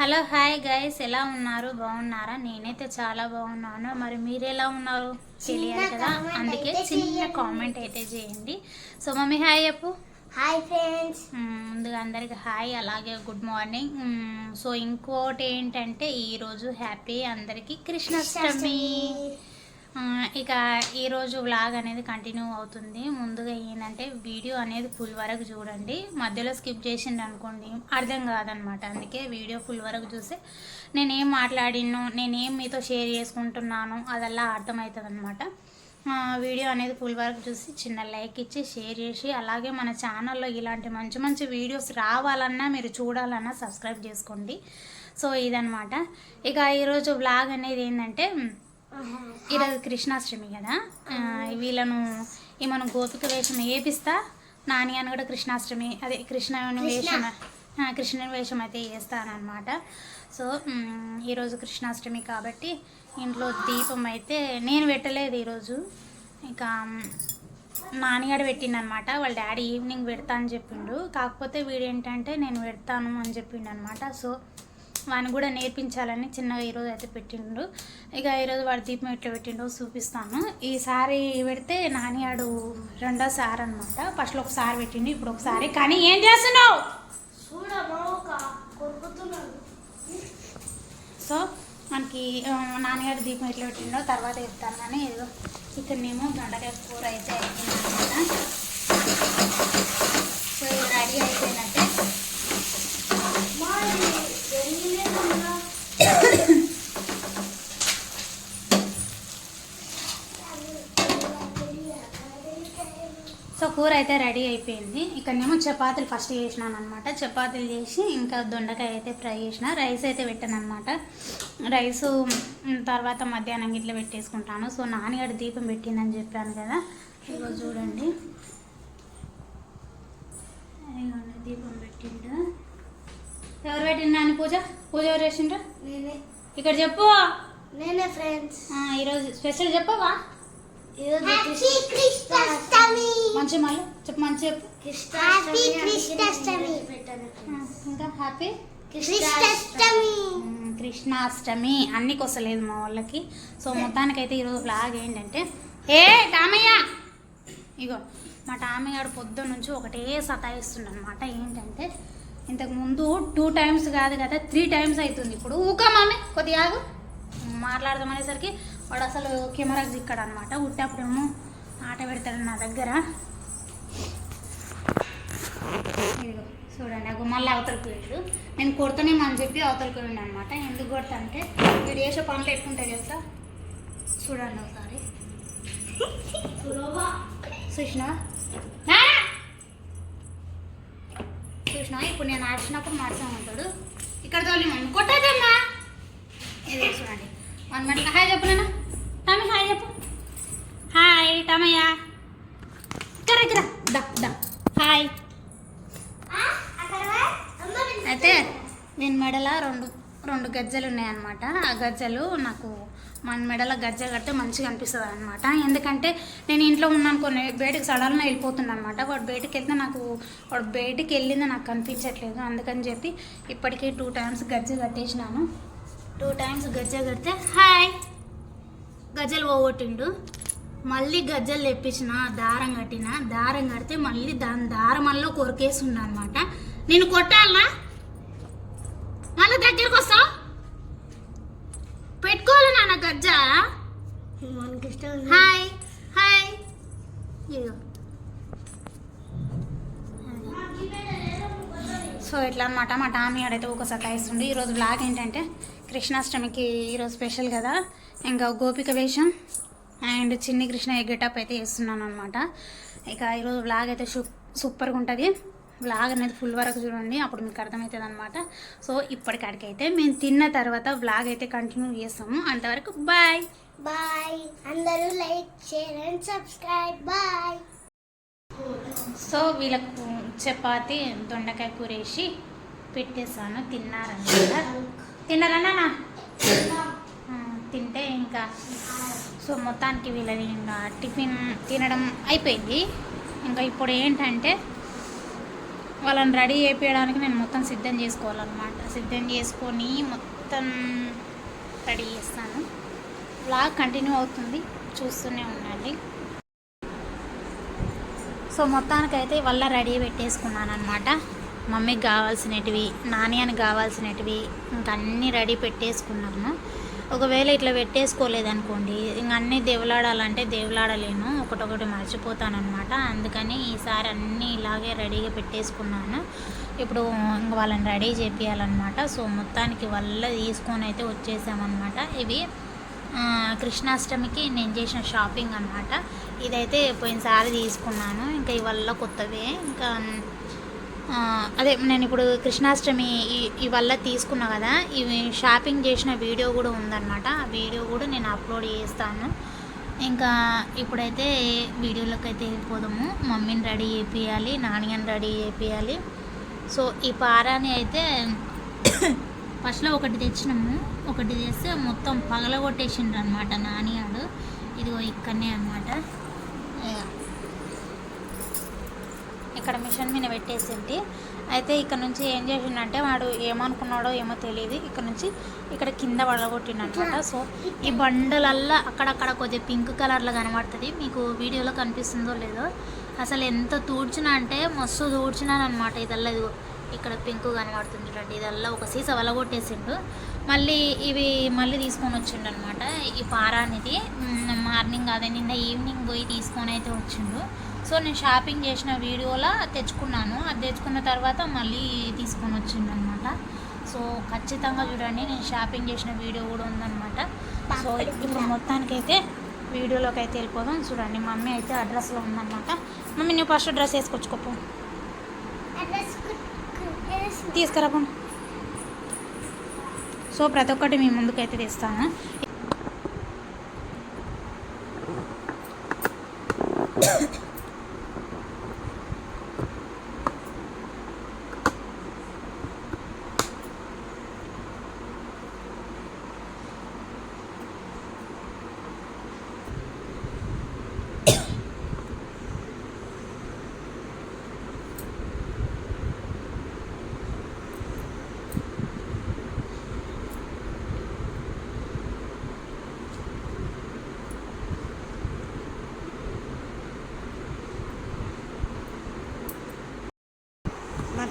Hello hi guys. ఎలా ఉన్నారు? బాగున్నారా? నేనైతే చాలా బాగున్నాను. మరి మీరు ఎలా ఉన్నారు? తెలియాలి కదా? అందుకే చిన్న. కామెంట్ అయితే చేయండి. సో మమ్మీ హాయ్ చెప్పు. Hi friends. ముందుగా అందరికి హాయ్ అలాగే గుడ్ మార్నింగ్. సో ఇంకోటి ఏంటంటే ఈరోజు హ్యాపీ అందరికీ కృష్ణాష్టమి. ఇక ఈరోజు వ్లాగ్ అనేది కంటిన్యూ అవుతుంది. ముందుగా ఏంటంటే వీడియో అనేది ఫుల్ వరకు చూడండి. మధ్యలో స్కిప్ చేసిండు అనుకోండి అర్థం కాదనమాట. అందుకే వీడియో ఫుల్ వరకు చూసి నేనేం మాట్లాడినో నేనేం మీతో షేర్ చేసుకుంటున్నాను అదల్లా అర్థమవుతుంది అనమాట వీడియో అనేది ఫుల్ వరకు చూసి చిన్న లైక్ ఇచ్చి షేర్ చేసి అలాగే మన ఛానల్లో ఇలాంటి మంచి మంచి వీడియోస్ రావాలన్నా మీరు చూడాలన్నా సబ్స్క్రైబ్ చేసుకోండి. సో ఇదనమాట. ఇక ఈరోజు వ్లాగ్ అనేది ఏంటంటే ఈరోజు కృష్ణాష్టమి కదా. వీళ్ళను ఈమెను గోపిక వేషం వేపిస్తా? నాని అని కూడా కృష్ణాష్టమి అదే కృష్ణుని వేషం కృష్ణుని వేషం అయితే వేస్తానమాట సో ఈరోజు కృష్ణాష్టమి కాబట్టి ఇంట్లో దీపం అయితే నేను పెట్టలేదు ఈరోజు. ఇక నాన్నగాడు పెట్టిండనమాట వాళ్ళ డాడీ ఈవినింగ్ పెడతా అని చెప్పిండు. కాకపోతే వీడు ఏంటంటే నేను పెడతాను అని చెప్పిండు అనమాట సో వాని కూడా నేర్పించాలని చిన్నగా ఈరోజు అయితే పెట్టిండు. ఇక ఈరోజు వాడు దీపం ఎట్లా పెట్టిండో చూపిస్తాను. ఈసారి పెడితే నానియాడు రెండోసారి అనమాట ఫస్ట్లో ఒకసారి పెట్టిండు ఇప్పుడు ఒకసారి కానీ ఏం చేస్తున్నావు? సో మనకి నాన్నగారు దీపం ఎట్లా పెట్టిండో తర్వాత చెప్తాను. కానీ ఏదో ఇక్కడనేమో దొండకాయ కూర అయితే అయిపోయిందన్నమాట. సో ఇది రెడీ అయిపోయినట్టే సో కూర అయితే రెడీ అయిపోయింది. ఇక్కడనేమో చపాతీలు ఫస్ట్ చేసినాను అనమాట చపాతీలు చేసి ఇంకా దొండకాయ అయితే ఫ్రై చేసిన. రైస్ అయితే పెట్టాను అనమాట రైస్ తర్వాత మధ్యాహ్నం ఇట్లా పెట్టేసుకుంటాను. సో నాన్నగారు దీపం పెట్టిందని చెప్పాను కదా. ఇగో చూడండి. దీపం పెట్టిండు. ఎవరు పెట్టిండు నాని పూజ? పూజ ఎవరు చేసిండ్రు? ఇక్కడ చెప్పు. నేనే ఫ్రెండ్స్ ఆ, ఈరోజు స్పెషల్ చెప్పవా? ఈరోజు మంచి మళ్ళీ చెప్పు మంచి చెప్పు. హ్యాపీ కృష్ణాష్టమి ఆ, ఇంకా హ్యాపీ కృష్ణాష్టమి కృష్ణాష్టమి అన్ని కొసలేదు మా వాళ్ళకి. సో మొత్తానికైతే ఈరోజు బ్లాగ్ ఏంటంటే ఏ టామయ్య? ఇగో మా టామయ్య గారు పొద్దున్న నుంచి ఒకటే సతాయిస్తుండ అనమాట ఏంటంటే ఇంతకు ముందు టూ టైమ్స్ కాదు కదా త్రీ టైమ్స్ అవుతుంది ఇప్పుడు ఊక మామే కొద్దిగా మాట్లాడదాం అనేసరికి వాడు అసలు కెమెరాకి చిక్కాడు అనమాట ఉట్టేప్పుడేమో ఆట పెడతాడు నా దగ్గర. ఇదిగో చూడండి అగో మళ్ళీ అవతలకి పోయాడు నేను కొడతానేమో అని చెప్పి అవతలకి పోయిండు అనమాట ఎందుకు కొడతా అంటే వీడు చేసే పనులు ఎట్లుంటాయి తెలుసా? చూడండి ఒకసారి. చూసినా చూసినా ఇప్పుడు నేను ఆడిచినప్పుడు ఉంటాడు ఇక్కడ తోలి మమ్మీ కొట్టదమ్మా ఇది చూడండి. వన్ మినిట్ హాయ్ చెప్పు నాన్న. టమీ హాయ్ చెప్పు. హాయ్ టమయ్య. ఇక్కడ దా దా. హాయ్. అయితే నేను మెడల రెండు రెండు గజ్జలు ఉన్నాయన్నమాట. ఆ గజ్జలు నాకు మన మెడల గజ్జ కడితే మంచిగా అనిపిస్తుంది అనమాట ఎందుకంటే నేను ఇంట్లో ఉన్నాను కొన్ని బయటకు సడన్గా వెళ్ళిపోతున్నా అనమాట వాడు బయటకు వెళ్తే నాకు వాడు బయటికి వెళ్ళింది నాకు కనిపించట్లేదు. అందుకని చెప్పి ఇప్పటికీ టూ టైమ్స్ గజ్జ కట్టేసినాను. టూ టైమ్స్ గజ్జ కడితే హాయ్! గజ్జలు పోగొట్టిండు. మళ్ళీ గజ్జలు తెప్పించిన దారం కట్టిన దారం కడితే మళ్ళీ దాని దారం వల్ల కొరికేసిండు అనమాట నేను కొట్టాలనా? మళ్ళీ దగ్గరికి వస్తావు? పెట్టుకోవాలి నాన్న గజ్జ. మనకి ఇష్టం హాయ్! హాయ్! ఇదిగో. సో ఇట్లా అనమాట మా టామీ ఆడైతే ఒక సతాయిస్తుంది ఈరోజు బ్లాగ్ ఏంటంటే కృష్ణాష్టమికి ఈరోజు స్పెషల్ కదా. ఇంకా గోపిక వేషం అండ్ చిన్ని కృష్ణ గెటప్ అయితే వేస్తున్నాను అనమాట ఇక ఈరోజు బ్లాగ్ అయితే సూపర్గా ఉంటుంది. బ్లాగ్ అనేది ఫుల్ వరకు చూడండి అప్పుడు మీకు అర్థమవుతుంది అనమాట సో ఇప్పటికాడికైతే మేము తిన్న తర్వాత బ్లాగ్ అయితే కంటిన్యూ చేస్తాము. అంతవరకు బాయ్ బాయ్ అందరూ like share and subscribe bye so వీళ్ళకు చపాతి దొండకాయ కూర వేసి పెట్టేసాను తిన్నారన్నమాట. తిన్నారా నాన్న? తింటే ఇంకా సో మొత్తానికి వీళ్ళని ఇంకా టిఫిన్ తినడం అయిపోయింది. ఇంకా ఇప్పుడు ఏంటంటే వాళ్ళని రెడీ చేయించడానికి నేను మొత్తం సిద్ధం చేసుకోవాలన్నమాట. సిద్ధం చేసుకొని మొత్తం రెడీ చేస్తాను. బ్లాగ్ కంటిన్యూ అవుతుంది. చూస్తూనే ఉండండి. సో మొత్తానికైతే వల్ల రెడీ పెట్టేసుకున్నాను అనమాట మమ్మీకి కావాల్సినటివి నాని కావాల్సినటివి ఇంకా అన్నీ రెడీ పెట్టేసుకున్నాను ఒకవేళ ఇట్లా పెట్టేసుకోలేదనుకోండి ఇంక అన్నీ దేవులాడాలంటే దేవులాడలేను ఒకటొకటి మర్చిపోతాను అనమాట అందుకని ఈసారి అన్నీ ఇలాగే రెడీగా పెట్టేసుకున్నాను. ఇప్పుడు ఇంక వాళ్ళని రెడీ చేపియాలన్నమాట. సో మొత్తానికి వల్ల తీసుకొని అయితే వచ్చేసామన్నమాట. ఇవి కృష్ణాష్టమికి నేను చేసిన షాపింగ్ అనమాట ఇదైతే పోయినసారి తీసుకున్నాను. ఇంకా ఇవల్ల కొత్తవే. ఇంకా అదే నేను ఇప్పుడు కృష్ణాష్టమి ఇవల్ల తీసుకున్నా కదా ఇవి షాపింగ్ చేసిన వీడియో కూడా ఉందన్నమాట. ఆ వీడియో కూడా నేను అప్లోడ్ చేస్తాను. ఇంకా ఇప్పుడైతే వీడియోలోకి అయితే వెళ్ళిపోదాము. మమ్మీని రెడీ చేపియాలి నాన్నని రెడీ చేపియాలి. సో ఈ పారాని అయితే ఫస్ట్లో ఒకటి తెచ్చినాము. ఒకటి తెస్తే మొత్తం పగలగొట్టేసిండ్రు అనమాట నానియాడు ఇదిగో ఇక్కడనే అనమాట ఇక్కడ మిషన్ మీద పెట్టేసింటి అయితే ఇక్కడ నుంచి ఏం చేసిండంటే వాడు ఏమనుకున్నాడో ఏమో తెలియదు. ఇక్కడ నుంచి ఇక్కడ కింద పడగొట్టిండనమాట సో ఈ బండలల్లా అక్కడక్కడ కొద్దిగా పింక్ కలర్లో కనబడుతుంది. మీకు వీడియోలో కనిపిస్తుందో లేదో. అసలు ఎంత తూడ్చినా అంటే మస్తు తూడ్చినానమాట ఇదల్లా ఇదిగో. ఇక్కడ పింక్ కనబడుతుంది చూడండి. ఇదల్లా ఒక సీస వలగొట్టేసిండు. మళ్ళీ ఇవి మళ్ళీ తీసుకొని వచ్చిండు అనమాట ఈ పారానిది. అనేది మార్నింగ్ అదే నిన్న ఈవినింగ్ పోయి తీసుకొని అయితే వచ్చిండు. సో నేను షాపింగ్ చేసిన వీడియోలో తెచ్చుకున్నాను. అది తెచ్చుకున్న తర్వాత మళ్ళీ తీసుకొని వచ్చిందనమాట. సో ఖచ్చితంగా చూడండి నేను షాపింగ్ చేసిన వీడియో కూడా ఉందనమాట. సో ఇప్పుడు మొత్తానికైతే వీడియోలోకి అయితే వెళ్ళిపోదాం. చూడండి మమ్మీ అయితే అడ్రస్లో ఉందన్నమాట మమ్మీ నువ్వు ఫస్ట్ డ్రెస్ వేసుకొచ్చుకోపో అడ్రస్ సో ప్రతి ఒక్కటి మీ ముందుకైతే తెస్తాను. మా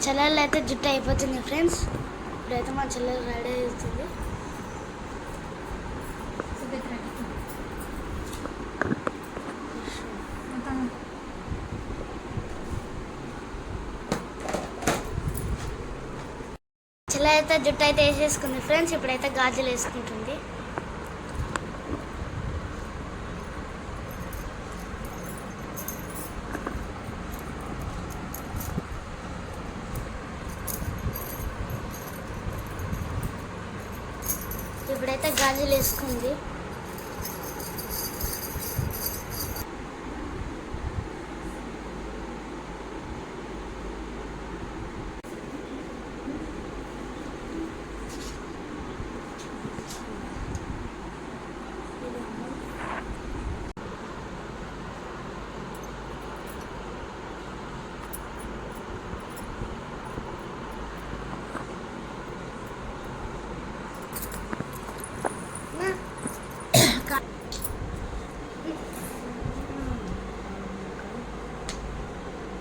చెల్లెళ్ళు అయితే జుట్టు అయిపోతుంది ఫ్రెండ్స్ ఇప్పుడైతే మా చెల్లెలు రెడీ అవుతుంది. చెల్లె అయితే జుట్టు అయితే వేసేసుకుంది ఫ్రెండ్స్ ఇప్పుడైతే గాజులు వేసుకుంటుంది ఇప్పుడైతే గాజులు వేసుకుంది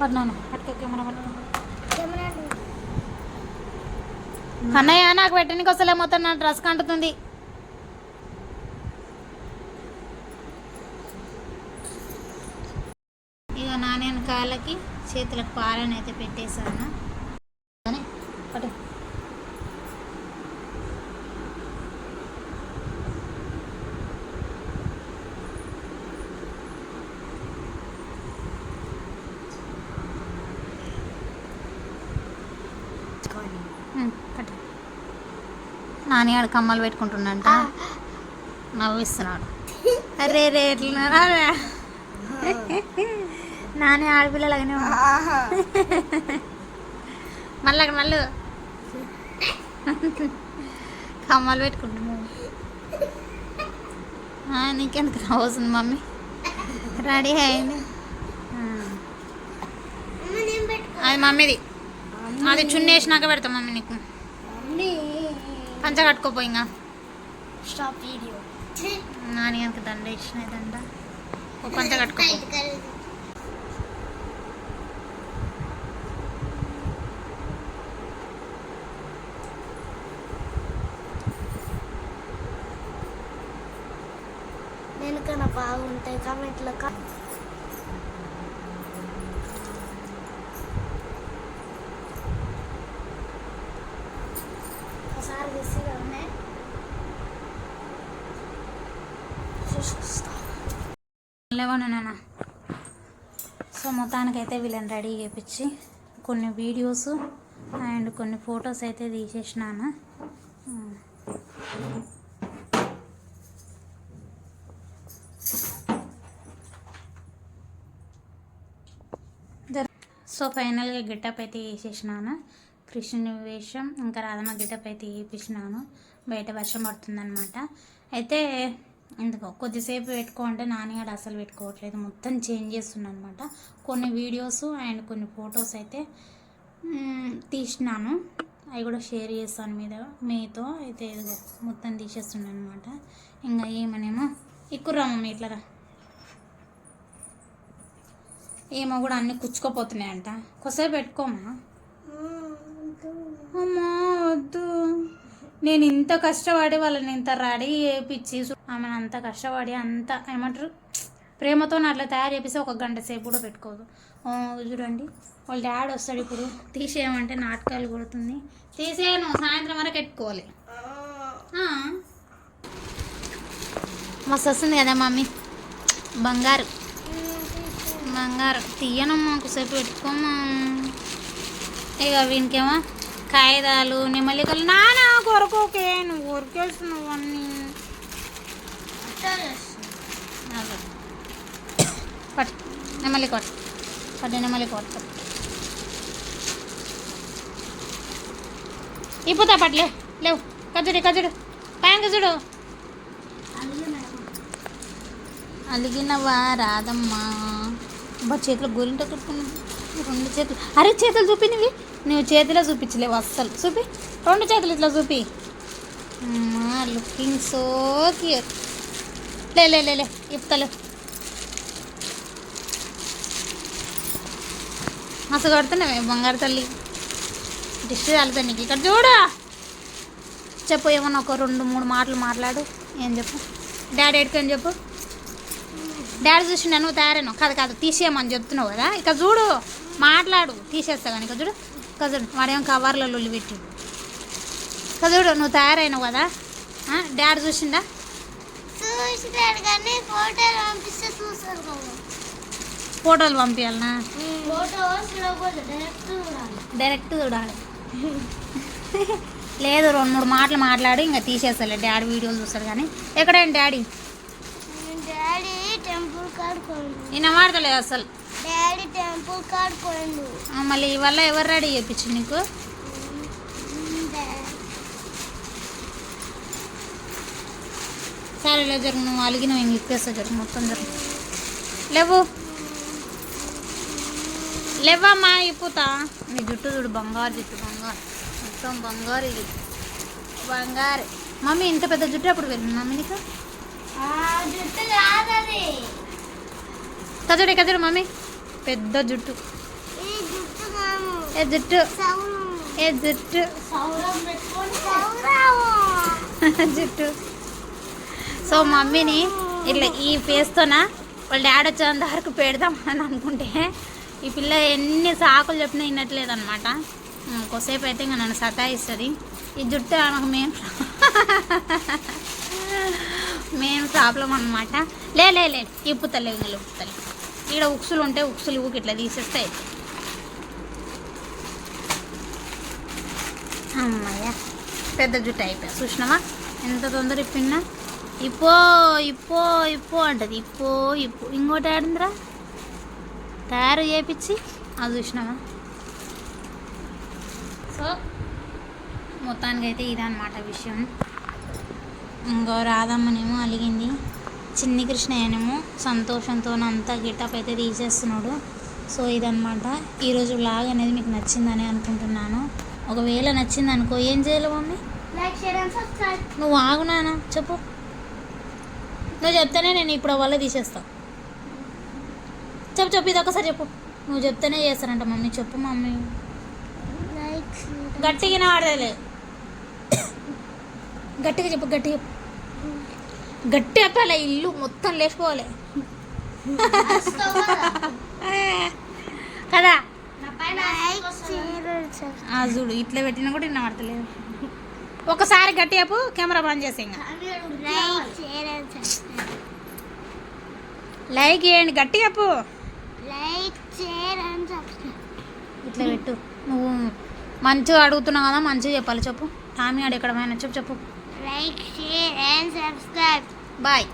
పడినాను పట్టుకో కెమెరా పట్టుకో. కెమెరా అన్నయ్య నాకు పెట్టడానికి వస్తలే మొత్తం నా డ్రెస్ కంటుతుంది. ఇక నాణ్యాన కాళ్ళకి చేతులకు పాలని అయితే పెట్టేశాను అని పట్టు. ఉమ్, పట్టు. నాని ఆడు కమ్మలు పెట్టుకుంటున్నంట నవ్విస్తున్నాడు. అరే రే ఎట్లా రా. నాని ఆడపిల్లలాగానే. మళ్ళీ అక్కడ మళ్ళీ. కమ్మలు పెట్టుకుంటున్నాడు. నీకెందుకు రావస్తుంది మమ్మీ. రెడీ అయింది. అది మమ్మీది. అది చున్నీ వేసినాక పెడతాం మమ్మీ నీకు. పంచ కట్టుకోపో ఇంకా స్టాప్ వీడియో నాని కనుక దండ ఇచ్చిన దండ ఓ పంచ కట్టుకోపో. నేను కన్నా బాగుంటాయి కామెంట్లో నాన్న. సో మొత్తానికైతే వీళ్ళని రెడీ చేయించి కొన్ని వీడియోస్ అండ్ కొన్ని ఫొటోస్ అయితే తీసేసినాను సో ఫైనల్గా గిట్టప్ అయితే వేసేసినాను కృష్ణుని వేషం ఇంకా రాధమ్మ గిట్టప్ అయితే వేయించినాను బయట వర్షం పడుతుందనమాట అయితే ఎందుకో కొద్దిసేపు పెట్టుకో అంటే నాన్నగాడు అసలు పెట్టుకోవట్లేదు. మొత్తం చేంజ్ చేస్తున్నాను అనమాట కొన్ని వీడియోస్ అండ్ కొన్ని ఫొటోస్ అయితే తీసినాను. అవి కూడా షేర్ చేస్తాను మీద మీతో. అయితే ఇదిగో మొత్తం తీసేస్తున్నాను అనమాట ఇంకా ఏమనేమో ఎక్కురామమ్మ ఇట్లా ఏమో కూడా అన్నీ కుచ్చుకోపోతున్నాయంట. కొసేపు పెట్టుకోమా? అమ్మా వద్దు. నేను ఇంత కష్టపడి వాళ్ళని ఇంత రెడీ చేయించి ఆమెను అంత కష్టపడి అంత ఏమంటారు? ప్రేమతో అట్లా తయారు చేపిస్తే ఒక గంట సేపు కూడా పెట్టుకోదు. చూడండి వాళ్ళ డాడీ వస్తాడు ఇప్పుడు. తీసేయమంటే నాటకాలు కొడుతుంది. తీసేయను సాయంత్రం వరకు పెట్టుకోవాలి. మస్తు వస్తుంది కదా మమ్మీ? బంగారు. బంగారు. తీయనమ్మా ఒకసేపు పెట్టుకోమా ఇక వీనికేమో కాగితాలు నిమ్మలికలు. నానా కొరకోకే నువ్వు కొరికేస్తున్నావు అన్నీ. పట్టు. నెమ్మలి కొట్టు. పట్టు నెమ్మలి కొట్టు. ఇప్పుతా పట్టు. లేవు. లేవు కజుడు కజుడు పైన కజుడు అలిగినవా? రాదమ్మా. అబ్బా చేతులు గోరింట కట్టుకున్నావు. రెండు చేతులు. అరే చేతులు చూపినవి. నువ్వు చేతిలో చూపించలేవు అస్సలు. చూపి. రెండు చేతులు ఇట్లా చూపి. లుకింగ్ సో క్యూర్ లే లే లే లే ఇప్పుతలు. మస్తు కడుతున్నావే బంగారు తల్లి. డిష్ తల్లుతా నీకు. ఇక్కడ చూడు. చెప్పు ఏమన్నా ఒక రెండు మూడు మాటలు మాట్లాడు. ఏం చెప్పు? డాడీ ఎడుకని చెప్పు? డాడీ చూసి నువ్వు తయారైనావు. కాదు కాదు తీసేయమని చెప్తున్నావు కదా. ఇక చూడు. మాట్లాడు. తీసేస్తా కానీ ఇక చూడు. ఇక చూడు వాడేమో కవర్లో లొల్లి పెట్టి ఇక చూడు నువ్వు తయారైనావు కదా? డాడీ చూసినాడు కానీ ఫోటోలు పంపిస్తే చూస్తారు కదా. ఫోటోలు పంపించాలనా డైరెక్ట్ చూడాలి. లేదు రెండు మూడు మాటలు మాట్లాడి ఇంకా తీసేస్తాలే. డాడీ వీడియోలు చూస్తాడు కానీ. ఎక్కడైనా డాడీ? డాడీ టెంపుల్ కాడుకోండు నిన్న మాడతలేదు అసలు. డాడీ టెంపుల్ కాడుకోండు ఆ, మళ్ళీ ఇవల్ల ఎవరు రెడీ చేయించు నీకు? సరేలే జరుగు నువ్వు అలిగి నువ్వు ఇంక ఇప్పేస్తా జరుగు మొత్తం జరుగు. లేవు. లేవమ్మా ఇప్పుతా నీ జుట్టు చూడు బంగారు జుట్టు బంగారు. మొత్తం బంగారు ఇది. బంగారు. మమ్మీ ఇంత పెద్ద జుట్టు అప్పుడు వెళ్ళింది మమ్మీ నీకు? జుట్టు కాదది. కజుడు కజుడు మమ్మీ. పెద్ద జుట్టు. ఏ జుట్టు ఏ జుట్టు? జుట్టు? సో మమ్మీని ఇట్లా ఈ ఫేస్తోన వాళ్ళ డాడీ వచ్చేంత వరకు పెడదామని అనుకుంటే ఈ పిల్ల ఎన్ని సాకులు చెప్పినా వినట్లేదు అనమాట కొద్దిసేపు అయితే ఇంకా నన్ను సతాయిస్తుంది. ఈ జుట్టు ఆమెకు మెయిన్ మెయిన్ ప్రాబ్లం అనమాట లే లే లే ఇప్పుతలే ఇంకా ఇప్పుతలే ఇక్కడ ఉక్సులు ఉంటే ఉక్సులు ఊకి ఇట్లా తీసేస్తాయి అమ్మయ్య పెద్ద జుట్టు అయిపోయా చూసినావా? ఎంత తొందర ఇప్పిన్నా ఇప్పో ఇప్పో ఇప్పో అంటది. ఇప్పో ఇప్పు. ఇంకోటి ఆడిందిరా? తయారు చేపించి అది చూసినావా? సో మొత్తానికైతే ఇదన్నమాట విషయం. ఇంకో రాధమ్మనేమో అలిగింది. చిన్ని కృష్ణయ్యనేమో సంతోషంతో అంతా గిటప్ అయితే తీసేస్తున్నాడు. సో ఇదనమాట ఈరోజు వ్లాగ్ అనేది మీకు నచ్చిందని అనుకుంటున్నాను. ఒకవేళ నచ్చింది అనుకో ఏం చేయాలి మమ్మీ? నువ్వు ఆగు నాన్న చెప్పు. నువ్వు చెప్తేనే నేను ఇప్పుడు వల్ల తీసేస్తా. చెప్పు చెప్పు ఇది ఒకసారి చెప్పు. నువ్వు చెప్తేనే చేస్తానంట మమ్మీ. చెప్పు మమ్మీ. లైక్ గట్టిగా ఆడలే. గట్టిగా చెప్పు గట్టిగా చెప్పు. గట్టి చెప్పాలి ఇల్లు మొత్తం లేచిపోవాలి. కదా? ఆ చూడు ఇట్లా పెట్టినా కూడా ఇన్న పడతలేదు. ఒకసారి గట్టి చెప్పు కెమెరా బంద్ చేసే ఇంకా. లైక్ చేయండి గట్టి చెప్పు లైక్ ఇట్లా పెట్టు. నువ్వు మంచిగా అడుగుతున్నావు కదా మంచిగా చెప్పాలి చెప్పు. టామీ ఆడు ఎక్కడ పోయినా చెప్పు చెప్పు. Like share and subscribe bye